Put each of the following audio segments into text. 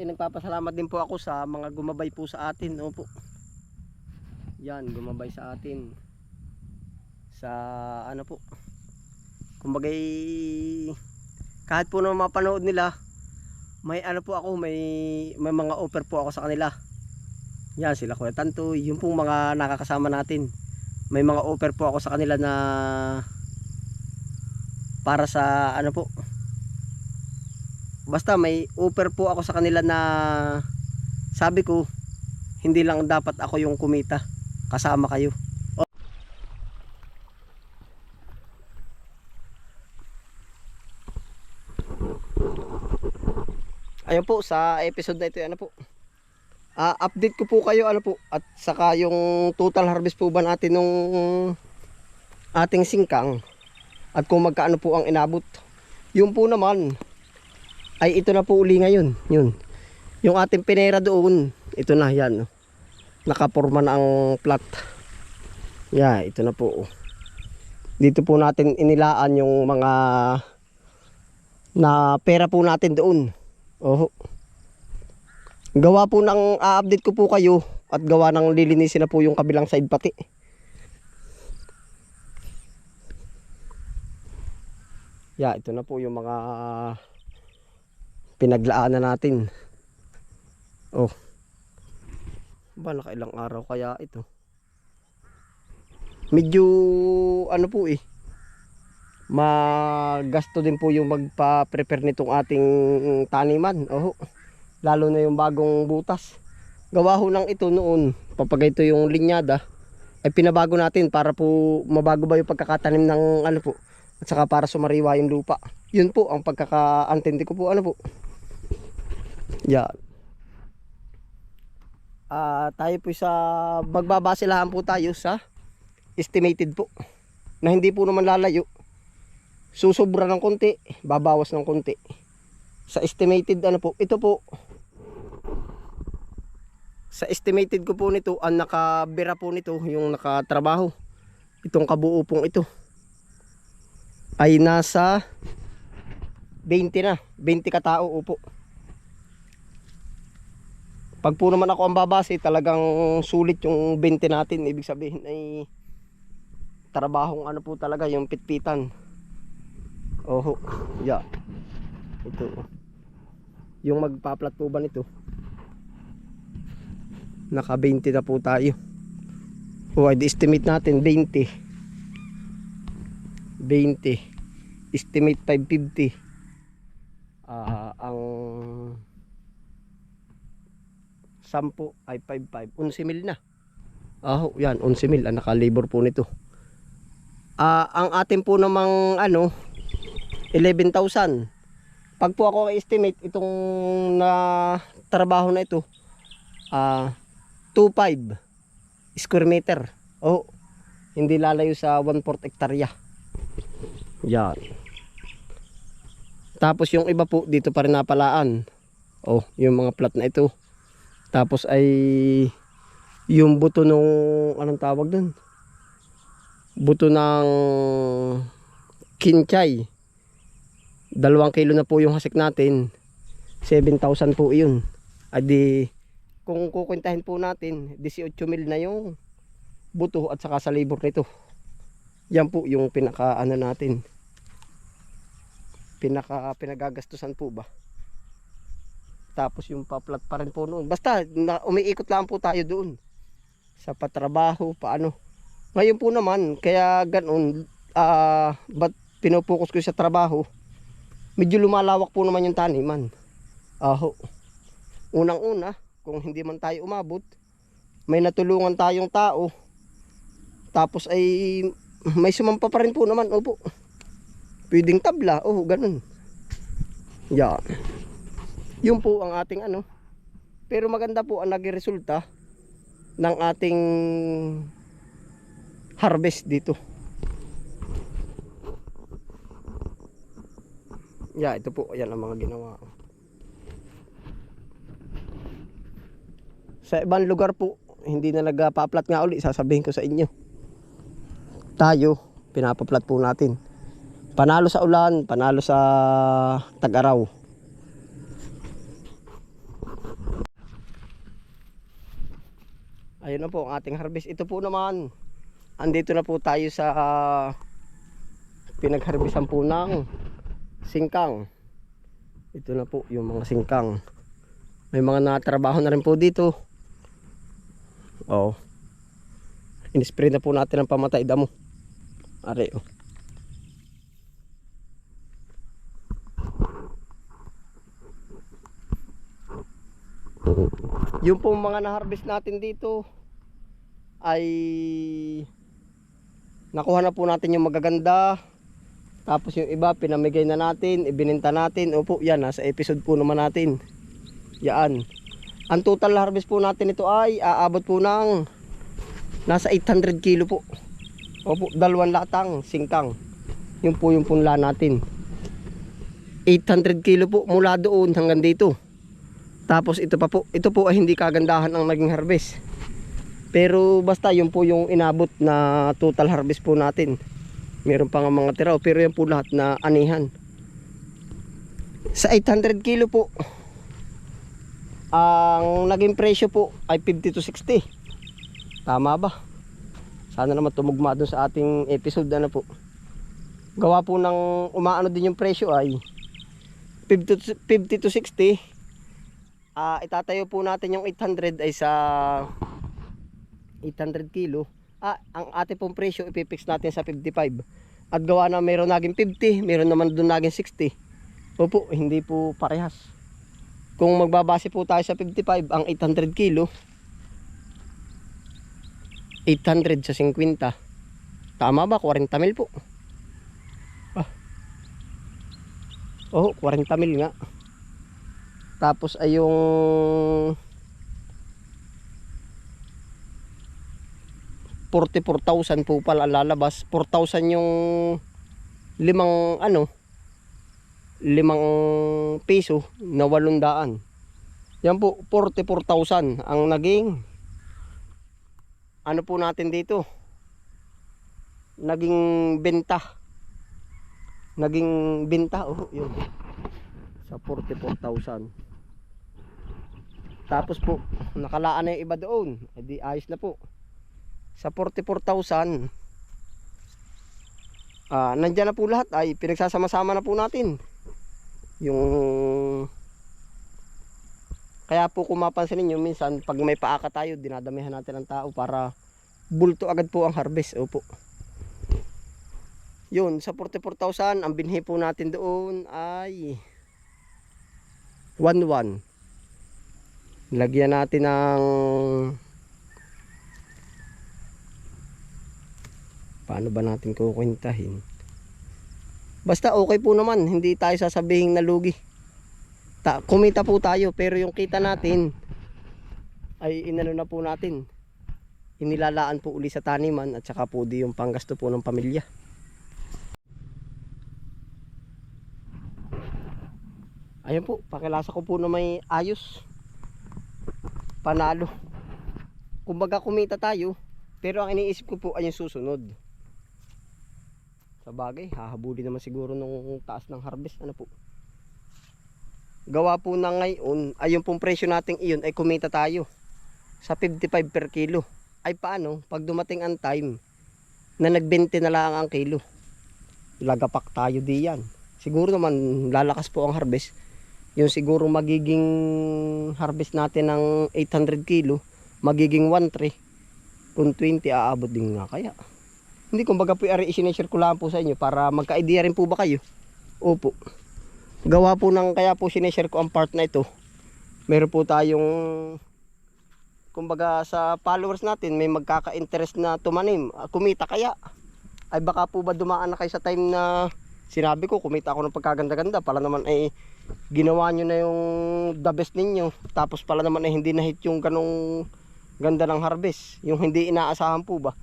Eh, Nagpapasalamat din po ako sa mga gumabay po sa atin. Opo. Yan, gumabay sa atin. Sa ano po. Kumbagay kahit po na mapanood nila, may ano po ako, may may mga offer po ako sa kanila. Yan sila Kuya Tanto, yung pong mga nakakasama natin. May mga offer po ako sa kanila na para sa ano po, basta may offer po ako sa kanila na sabi ko hindi lang dapat ako yung kumita. Kasama kayo. Ayun po sa episode na ito ano po? Ah, update ko po kayo ano po? At saka yung total harvest po ba natin nung ating singkang? At kung magkaano po ang inabot? Yun po naman ay ito na po uli ngayon. Yun. Yung ating pinera doon. Ito na yan oh. nakaporma na ang plat yeah ito na po oh. dito po natin inilaan yung mga na pera po natin doon. Oh gawa po ng a-update ko po kayo at gawa ng lilinisin na po yung kabilang side pati. Yeah ito na po yung mga pinaglaanan natin. Oh. Ba nakailang araw kaya ito. Medyo ano po eh. Magasto din po yung magpa-prepare nitong ating taniman. Oh. Lalo na yung bagong butas. Gawa ho ng ito noon. Papag ito yung linyada ay pinabago natin para po mabago ba yung pagkakatanim ng ano po at saka para sumariwa yung lupa. Yun po ang pagkakaantindi ko po ano po. Yan. Ah, tayo po sa magbabase po tayo sa estimated po na hindi po naman lalayo. Susobra ng konti, babawas ng konti. Sa estimated ano po, ito po sa estimated ko po nito, ang nakabira po nito, yung nakatrabaho. Itong kabuo pong ito ay nasa 20 na, 20 katao upo. Pag po naman ako ang babase, talagang sulit yung 20 natin. Ibig sabihin ay trabahong ano po talaga, yung pitpitan. Oho, yeah. Ito. Yung magpa-plat po ba nito? Naka 20 na po tayo. O, ay estimate natin 20. 20. Estimate 550. Ah, ang 10 ay 55. 11 mil na. Ah, yan, 11 mil ang naka-labor po nito. Ah, ang atin po namang ano 11,000. Pag po ako estimate itong na trabaho na ito, ah 2.5 square meter. Oh, hindi lalayo sa 1/4 hektarya. Yan. Tapos yung iba po dito pa rin napalaan. Oh, yung mga plat na ito. Tapos ay yung buto nung anong tawag doon? Buto ng kinchay. Dalawang kilo na po yung hasik natin. 7,000 po yun. Adi kung kukwentahin po natin 18 mil na yung buto at saka sa labor nito. Yan po yung pinaka ano natin. Pinaka pinagagastusan po ba? Tapos yung pa-flat pa rin po noon. Basta na, umiikot lang po tayo doon. Sa patrabaho, paano. Ngayon po naman, kaya ganun, ah, ba't pinopokus ko sa trabaho, medyo lumalawak po naman yung taniman. Aho. Unang-una, kung hindi man tayo umabot, may natulungan tayong tao. Tapos ay may sumampa pa rin po naman, opo. Pwedeng tabla, oh, ganun. Yan. Yun po ang ating ano. Pero maganda po ang naging resulta ng ating harvest dito. Yeah, ito po. Ayan ang mga ginawa. Sa ibang lugar po, hindi na nagpa-plat nga uli. Sasabihin ko sa inyo. Tayo, pinapaplat po natin. Panalo sa ulan, panalo sa tag-araw. Ayun na po ang ating harvest. Ito po naman. Andito na po tayo sa uh, pinagharbisan po ng singkang. Ito na po yung mga singkang. May mga natrabaho na rin po dito. Oh. In-spray na po natin ang pamatay damo. Are oh. Yung pong mga na-harvest natin dito ay nakuha na po natin yung magaganda. Tapos yung iba pinamigay na natin, ibininta natin. Opo, yan nasa episode po naman natin. Yan. Ang total harvest po natin ito ay aabot po ng nasa 800 kilo po. Opo, dalawang latang singkang. Yun po yung punla natin. 800 kilo po mula doon hanggang dito. Tapos ito pa po, ito po ay hindi kagandahan ang naging harvest. Pero basta yun po yung inabot na total harvest po natin. Meron pa nga mga tira, pero yan po lahat na anihan. Sa 800 kilo po, ang naging presyo po ay 50 to 60. Tama ba? Sana naman tumugma doon sa ating episode ano po. Gawa po ng umaano din yung presyo ay 50 to, 50 to 60 ah itatayo po natin yung 800 ay sa 800 kilo. Ah, ang ating pong presyo ipipix natin sa 55. At gawa na mayroon naging 50, mayroon naman doon naging 60. Opo, hindi po parehas. Kung magbabase po tayo sa 55, ang 800 kilo, 800 sa 50. Tama ba? 40 mil po. Ah. Oh, 40 mil nga. Tapos ay yung Forty-four thousand po pala lalabas. 4,000 yung limang ano limang piso na walundaan. Yan po 44,000 ang naging ano po natin dito? Naging benta. Naging benta oh yun. Sa 44,000 tapos po nakalaan na yung iba doon. Eh di ayos na po sa 44,000 ah nandyan na po lahat. Ay pinagsasama-sama na po natin. Yung kaya po kung mapansin ninyo minsan pag may paaka tayo dinadamihan natin ng tao para bulto agad po ang harvest. Opo. Yun sa 44,000 ang binhi po natin doon ay 1-1 lagyan natin ng paano ba natin kukwentahin basta okay po naman hindi tayo sasabihin na lugi Ta kumita po tayo pero yung kita natin ay inano na po natin inilalaan po uli sa taniman at saka po di yung panggasto po ng pamilya Ayan po, pakilasa ko po na may ayos. Panalo. Kumbaga kumita tayo, pero ang iniisip ko po ay yung susunod. Sa bagay, hahabulin naman siguro nung taas ng harvest. Ano po? Gawa po na ngayon, ay yung pong presyo nating iyon ay kumita tayo sa 55 per kilo. Ay paano, pag dumating ang time na nagbente na lang ang kilo, lagapak tayo diyan. Siguro naman lalakas po ang harvest yung siguro magiging harvest natin ng 800 kilo magiging 1 kung 20 aabot din nga kaya hindi kumbaga po ari lang po sa inyo para magka-idea rin po ba kayo? Opo. Gawa po ng kaya po sineshare ko ang part na ito. Meron po tayong kumbaga sa followers natin may magkaka-interest na tumanim ah, kumita. Kaya ay baka po ba dumaan na kayo sa time na sinabi ko kumita ako ng pagkaganda-ganda pala naman ay ginawa nyo na yung the best ninyo tapos pala naman ay hindi na hit yung ganong ganda ng harvest. Yung hindi inaasahan po ba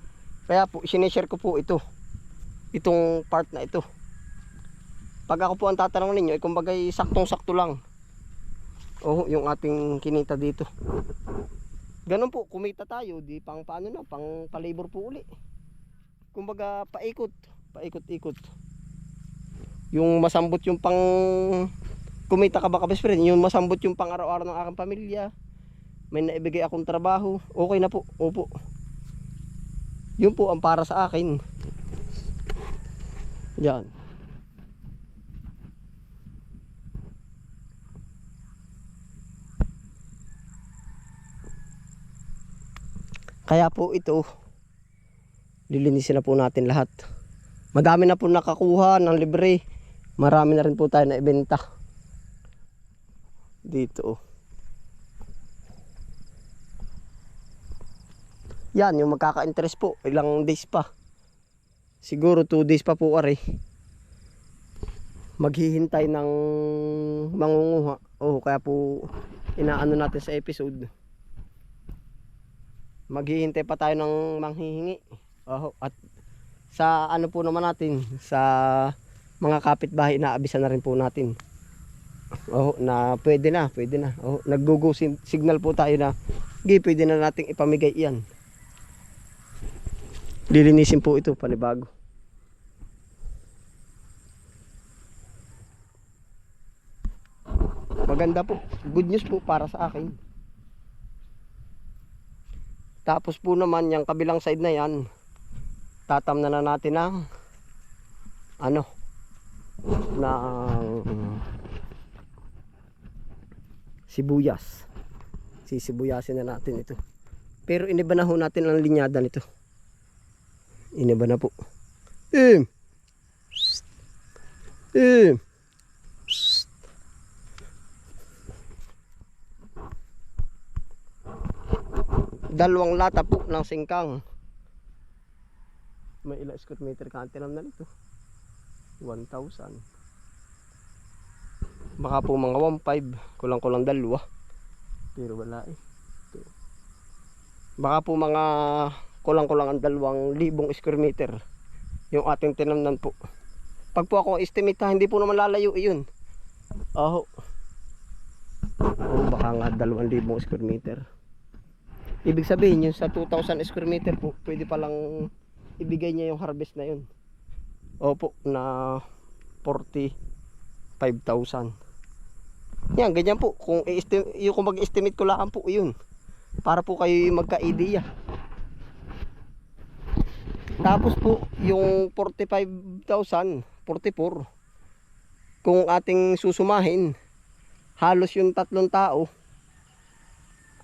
kaya po sineshare ko po ito. Itong part na ito. Pag ako po ang tatanong ninyo ay kumbaga saktong sakto lang. Oh yung ating kinita dito. Ganun po kumita tayo di pang paano na pang palibor po uli. Kumbaga paikot paikot-ikot. Yung masambot yung pang kumita ka ba ka best friend? Yung masambot yung pang araw-araw ng aking pamilya may naibigay akong trabaho, okay na po. Opo. Yun po ang para sa akin. Yan. Kaya po ito, lilinisin na po natin lahat. Madami na po nakakuha ng libre. Marami na rin po tayo na ibenta. Dito. oh. Yan, yung magkaka-interest po. Ilang days pa. Siguro 2 days pa po ari. Maghihintay ng mangunguha. Oh, kaya po inaano natin sa episode. Maghihintay pa tayo ng manghihingi. Oh, at sa ano po naman natin, sa mga kapitbahay naabisa na rin po natin. Oh, na pwede na, pwede na. Oh, naggugo signal po tayo na gi pwede na nating ipamigay iyan. Lilinisin po ito panibago. Maganda po. Good news po para sa akin. Tapos po naman yung kabilang side na yan, tatam na na natin ng ano ng sibuyas. Sisibuyasin na natin ito. Pero iniba na ho natin ang linyada nito. Iniba na po. Eh. Psst. Dalawang lata po ng singkang. May ilang square meter ka tinam na nito. 1,000. Baka po mga 1,500. Kulang-kulang dalawa. Pero wala eh. Ito. Baka po mga kulang-kulang ang dalawang libong square meter. Yung ating tinamnan po. Pag po ako estimate ha, hindi po naman lalayo iyon. Oh. Oh, baka nga dalawang libong square meter. Ibig sabihin yung sa 2,000 square meter po, pwede palang ibigay niya yung harvest na yun. Opo, na 45,000. Yan, ganyan po. Kung, yung kung mag-estimate ko lang po yun. Para po kayo magka-idea. Tapos po, yung 45,000, 44. Kung ating susumahin, halos yung tatlong tao,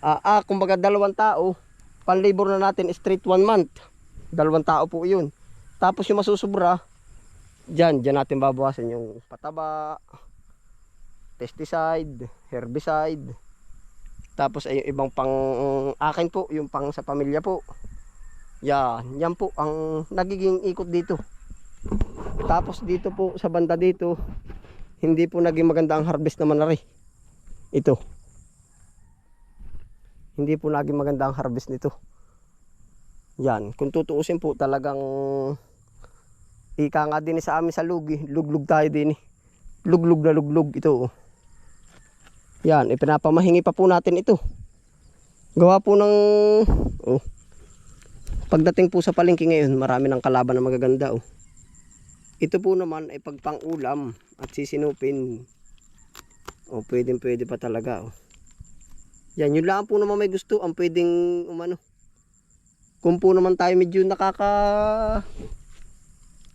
Ah, ah, kumbaga dalawang tao, panlabor na natin straight one month. Dalawang tao po yun. Tapos yung masusubra, dyan, dyan natin babawasan yung pataba, pesticide, herbicide. Tapos ay yung ibang pang akin po, yung pang sa pamilya po. Yan, yan po ang nagiging ikot dito. Tapos dito po, sa banda dito, hindi po naging maganda ang harvest naman na rin. Ito hindi po naging maganda ang harvest nito. Yan, kung tutuusin po talagang ika nga din sa amin sa lugi, luglug tayo din eh. Luglug na luglug ito. oh. Yan, ipinapamahingi pa po natin ito. Gawa po ng oh. Pagdating po sa palengke ngayon, marami ng kalaban na magaganda oh. Ito po naman ay pagpang-ulam at sisinupin. Oh, pwedeng pwede pa talaga oh. Yan, yun lang po naman may gusto ang pwedeng umano. Kung po naman tayo medyo nakaka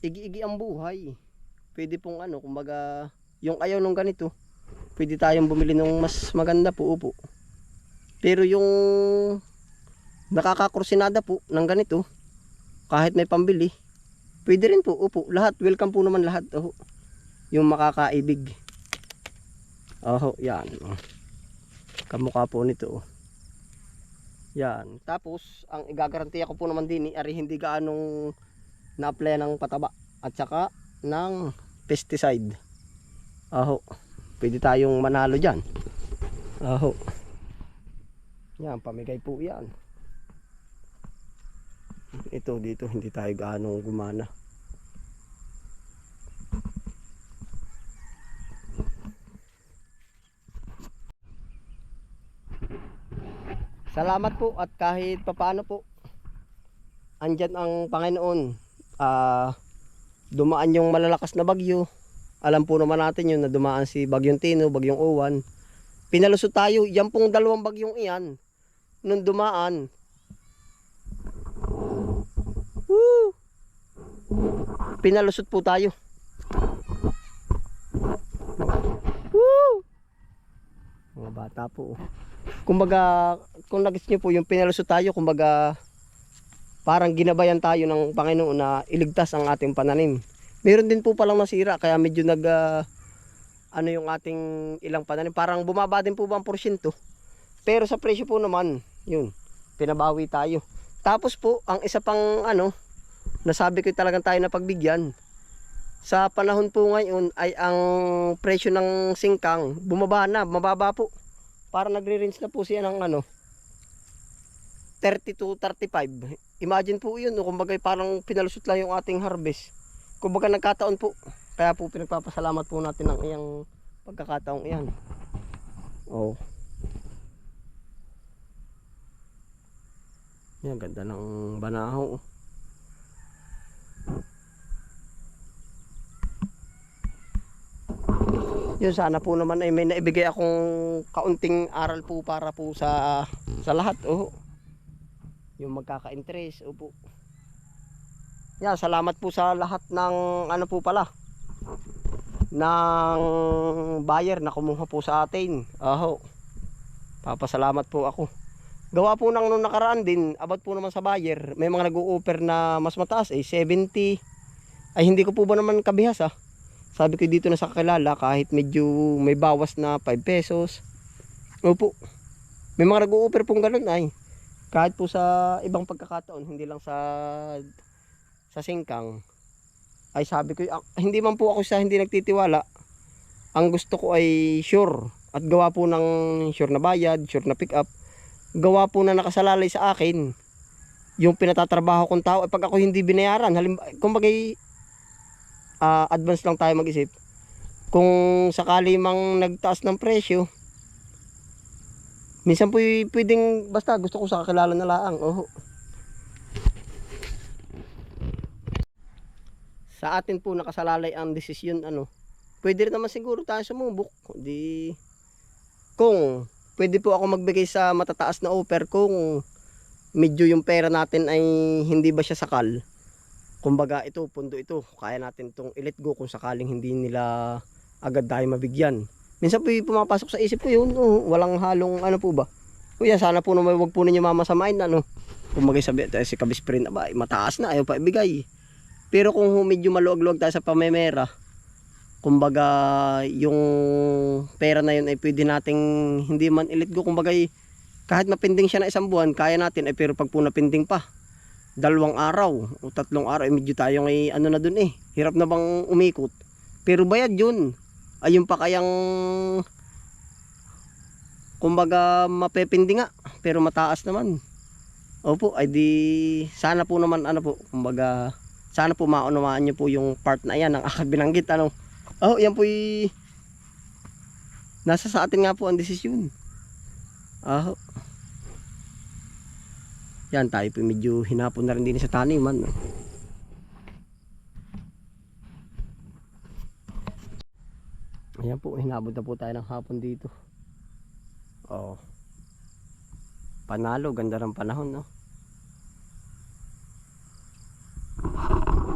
igi-igi ang buhay. Pwede pong ano, kumbaga yung ayaw nung ganito, pwede tayong bumili ng mas maganda po upo. Pero yung nakakakursinada po ng ganito, kahit may pambili, pwede rin po upo. Lahat, welcome po naman lahat. Oh, yung makakaibig. Oh, yan. Oh kamukha po nito oh. yan tapos ang igagarantiya ko po naman din ari hindi gaanong na-apply ng pataba at saka ng pesticide aho pwede tayong manalo dyan aho yan pamigay po yan ito dito hindi tayo gaanong gumana. Salamat po at kahit papaano po andyan ang Panginoon. Ah dumaan yung malalakas na bagyo. Alam po naman natin yun na dumaan si Bagyong Tino, Bagyong Uwan. Pinalusot tayo yan pong dalawang bagyong iyan. Nung dumaan. Woo! Pinalusot po tayo. Woo! Mga bata po. Kumbaga, kung nagis nyo po yung pinalusot tayo, kumbaga parang ginabayan tayo ng Panginoon na iligtas ang ating pananim. Meron din po palang nasira kaya medyo nag ah, ano yung ating ilang pananim. Parang bumaba din po ba ang porsyento. Pero sa presyo po naman, yun, pinabawi tayo. Tapos po, ang isa pang ano, nasabi ko talagang tayo na pagbigyan. Sa panahon po ngayon ay ang presyo ng singkang bumaba na, mababa po. Para nagre-range na po siya ng ano, 30 to 35. Imagine po yun, no? kumbaga parang pinalusot lang yung ating harvest. Kumbaga nagkataon po. Kaya po pinagpapasalamat po natin ang iyang pagkakataong iyan. Oh. Yan, ganda ng banaho. Yun, sana po naman ay may naibigay akong kaunting aral po para po sa sa lahat. Oh. Yung magkaka-interest. Opo. Yan, salamat po sa lahat ng ano po pala ng buyer na kumuha po sa atin. Aho. Papasalamat po ako. Gawa po ng nung nakaraan din, abot po naman sa buyer, may mga nag-o-offer na mas mataas eh 70. Ay hindi ko po ba naman kabihas ah. Sabi ko dito na sa kakilala kahit medyo may bawas na 5 pesos. Opo. May mga nag-o-offer pong ganun ay. Kahit po sa ibang pagkakataon, hindi lang sa sa singkang. Ay sabi ko, ah, hindi man po ako sa hindi nagtitiwala. Ang gusto ko ay sure. At gawa po ng sure na bayad, sure na pick up. Gawa po na nakasalalay sa akin. Yung pinatatrabaho kong tao, ay pag ako hindi binayaran, halim, kumbaga ah, advance lang tayo mag-isip. Kung sakali mang nagtaas ng presyo, minsan po pwedeng, basta gusto ko sa kakilala na laang. Oh. Sa atin po nakasalalay ang desisyon ano. Pwede rin naman siguro tayo sumubok. Di kung pwede po ako magbigay sa matataas na offer kung medyo yung pera natin ay hindi ba siya sakal. Kumbaga ito, pundo ito. Kaya natin itong i-let go kung sakaling hindi nila agad tayo mabigyan. Minsan po pumapasok sa isip ko yun, oh, walang halong ano po ba. Kuya, sana po naman wag po ninyo mamasamain ano. Kung sabi tayo si Kabisprin na ba, eh, mataas na, ayaw pa ibigay. Pero kung medyo maluwag-luwag tayo sa pamemera, kumbaga yung pera na yun ay pwede nating hindi man ilit go, kumbaga eh, kahit mapinding siya na isang buwan, kaya natin, eh, pero pag po napinding pa, dalawang araw o tatlong araw, eh, medyo tayo ay ano na dun eh, hirap na bang umikot. Pero bayad yun. Ayun pa kayang kumbaga mapepindi nga, pero mataas naman. Opo, ay di sana po naman ano po, kumbaga sana po maunawaan niyo po yung part na yan ng akad binanggit ano. Oh, yan po y... nasa sa atin nga po ang desisyon. Ah. Yan tayo po medyo hinapon na rin din sa taniman. No? Ayan po, hinabot na po tayo ng hapon dito. Oh. Panalo, ganda ng panahon, no?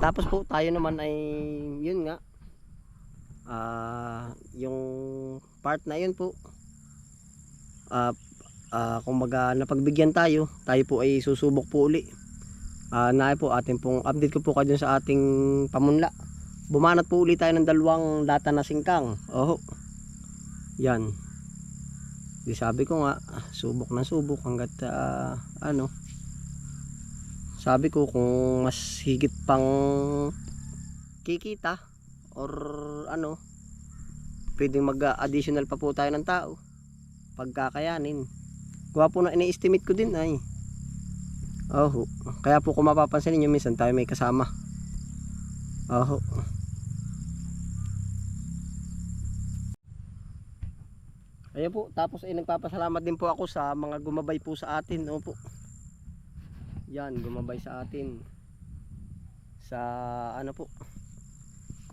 Tapos po tayo naman ay yun nga. Ah, yung part na yun po. Ah, ah kumbaga napagbigyan tayo, tayo po ay susubok po uli. Ah, na po atin pong update ko po kayo sa ating pamunla. Bumanat po uli tayo ng dalawang data na singkang. Oh. Yan. Di sabi ko nga, subok na subok hanggat ah, ano. Sabi ko kung mas higit pang kikita or ano, pwedeng mag-additional pa po tayo ng tao pagkakayanin. Kuha po na ini-estimate ko din ay. Oh, kaya po kung mapapansin niyo minsan tayo may kasama. Oh. Ayan po, tapos ay nagpapasalamat din po ako sa mga gumabay po sa atin. Opo. Yan, gumabay sa atin. Sa ano po.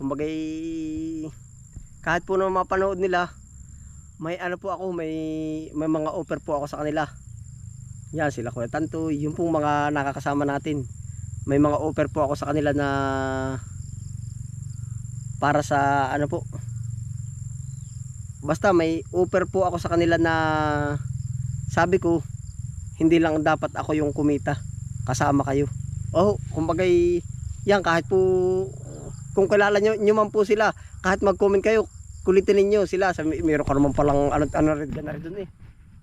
Kumbagay kahit po na mapanood nila, may ano po ako, may may mga offer po ako sa kanila. Yan sila Kuya Tantoy, yung pong mga nakakasama natin. May mga offer po ako sa kanila na para sa ano po. Basta may offer po ako sa kanila na sabi ko hindi lang dapat ako yung kumita kasama kayo. Oh, kumbagay yan kahit po kung kilala nyo, nyo man po sila kahit mag-comment kayo kulitin ninyo sila sa meron ka naman palang ano ano na rin dun eh.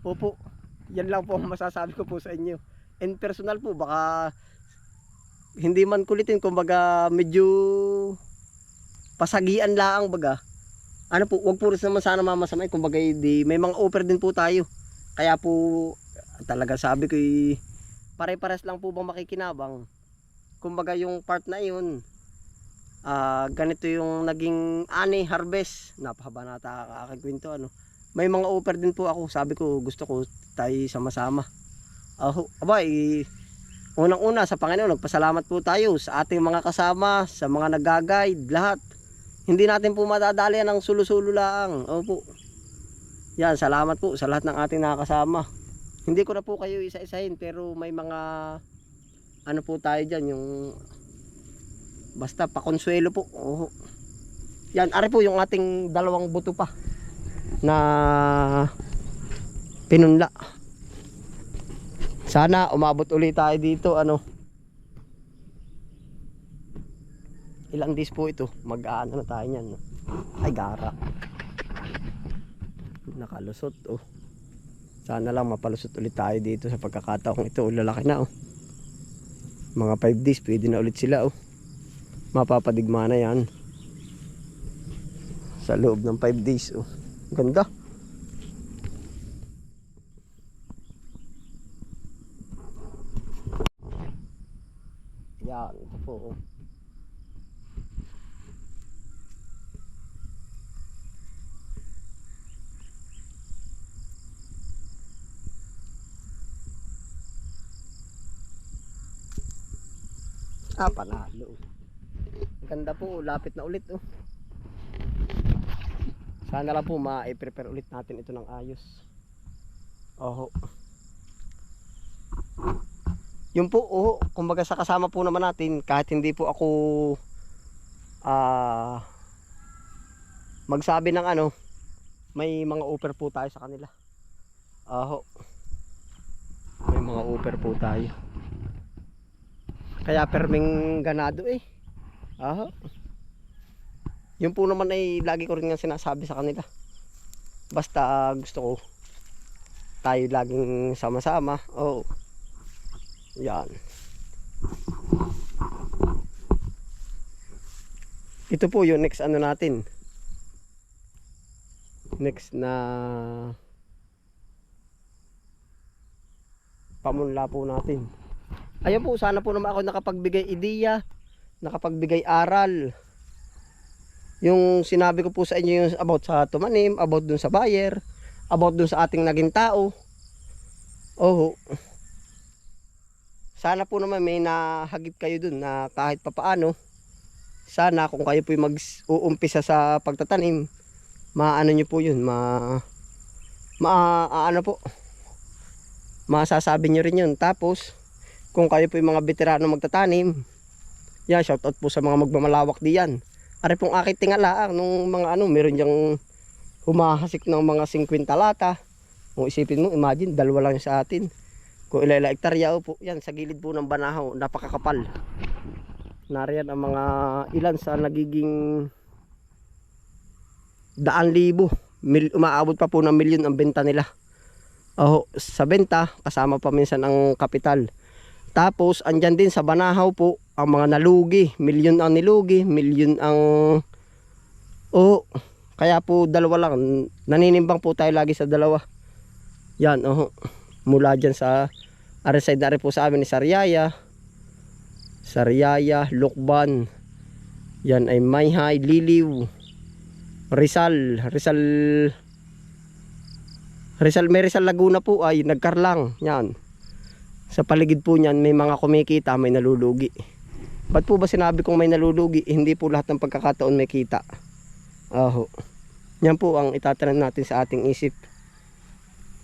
Opo. Yan lang po ang masasabi ko po sa inyo. And personal po baka hindi man kulitin kumbaga medyo pasagian laang baga. Ano po, wag po rin naman sana mamasamay kumbaga di may mga offer din po tayo. Kaya po talaga sabi ko pare-pares lang po bang makikinabang. Kumbaga yung part na yun, ah ganito yung naging ani harvest. Napahaba na ata kwento ano. May mga offer din po ako. Sabi ko gusto ko tayo sama-sama. Oh, aba, eh, unang-una sa Panginoon, nagpasalamat po tayo sa ating mga kasama, sa mga nag-guide, lahat. Hindi natin po madadali ng sulo-sulo lang. Opo. Yan, salamat po sa lahat ng ating nakakasama. Hindi ko na po kayo isa-isahin pero may mga ano po tayo dyan yung basta pakonsuelo po. Oo. Yan, ari po yung ating dalawang buto pa na pinunla. Sana umabot ulit tayo dito ano. Ilang days po ito? Mag-aano na tayo niyan. Ay gara. Nakalusot oh. Sana lang mapalusot ulit tayo dito sa pagkakataong ito. Oh, lalaki na oh. Mga 5 days pwede na ulit sila oh. Mapapadigma na yan. Sa loob ng 5 days oh. Ganda. Yan, ito po. oh. Ah, panalo. Ganda po, lapit na ulit oh. Sana lang po ma-prepare ulit natin ito ng ayos. Oho. Yun po, oh, kumbaga sa kasama po naman natin, kahit hindi po ako ah magsabi ng ano, may mga offer po tayo sa kanila. Oho. May mga offer po tayo. Kaya perming ganado eh. Aha. Yun po naman ay lagi ko rin nga sinasabi sa kanila. Basta gusto ko tayo laging sama-sama. Oo. Yan. Ito po yung next ano natin. Next na pamunla po natin. Ayun po, sana po naman ako nakapagbigay ideya, nakapagbigay aral. Yung sinabi ko po sa inyo yung about sa tumanim, about dun sa buyer, about dun sa ating naging tao. Oh. Sana po naman may nahagip kayo dun na kahit papaano, sana kung kayo po mag-uumpisa sa pagtatanim, maano nyo po yun, ma, ma, ano po, masasabi nyo rin yun. Tapos, kung kayo po yung mga veterano magtatanim, yan, shoutout po sa mga magmamalawak diyan. Ari pong aking tingala, nung mga ano, meron diyang humahasik ng mga 50 lata. Kung isipin mo, imagine, dalawa lang sa atin. Kung ilayla hektarya po, yan, sa gilid po ng banahaw, napakakapal. Nariyan ang mga ilan sa nagiging daan libo. Mil, umaabot pa po ng milyon ang benta nila. Oh, sa benta, kasama pa minsan ang kapital. Tapos, andyan din sa Banahaw po, ang mga nalugi. Milyon ang nilugi, milyon ang... Oh, kaya po dalawa lang. Naninimbang po tayo lagi sa dalawa. Yan, oh. Mula dyan sa... Areside na rin po sa amin ni Sariaya. Sariaya, Lukban. Yan ay Mayhay, Liliw. Rizal, Rizal... Rizal, may Rizal Laguna po ay nagkarlang. Yan. Sa paligid po niyan may mga kumikita, may nalulugi. Ba't po ba sinabi kong may nalulugi? Hindi po lahat ng pagkakataon may kita. Aho. Yan po ang itatanan natin sa ating isip.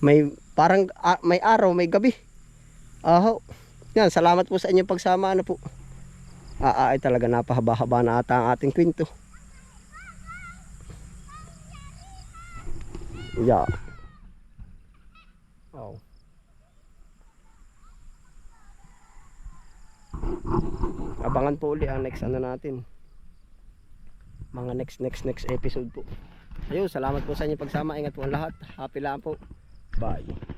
May parang ah, may araw, may gabi. Aho. Yan, salamat po sa inyong pagsama. Ano po? Ah, ah, ay talaga napahaba-haba na ata ang ating kwento. Yeah. Oh. Abangan po uli ang next ano natin. Mga next next next episode po. Ayun, salamat po sa inyong pagsama. Ingat po ang lahat. Happy lang po. Bye.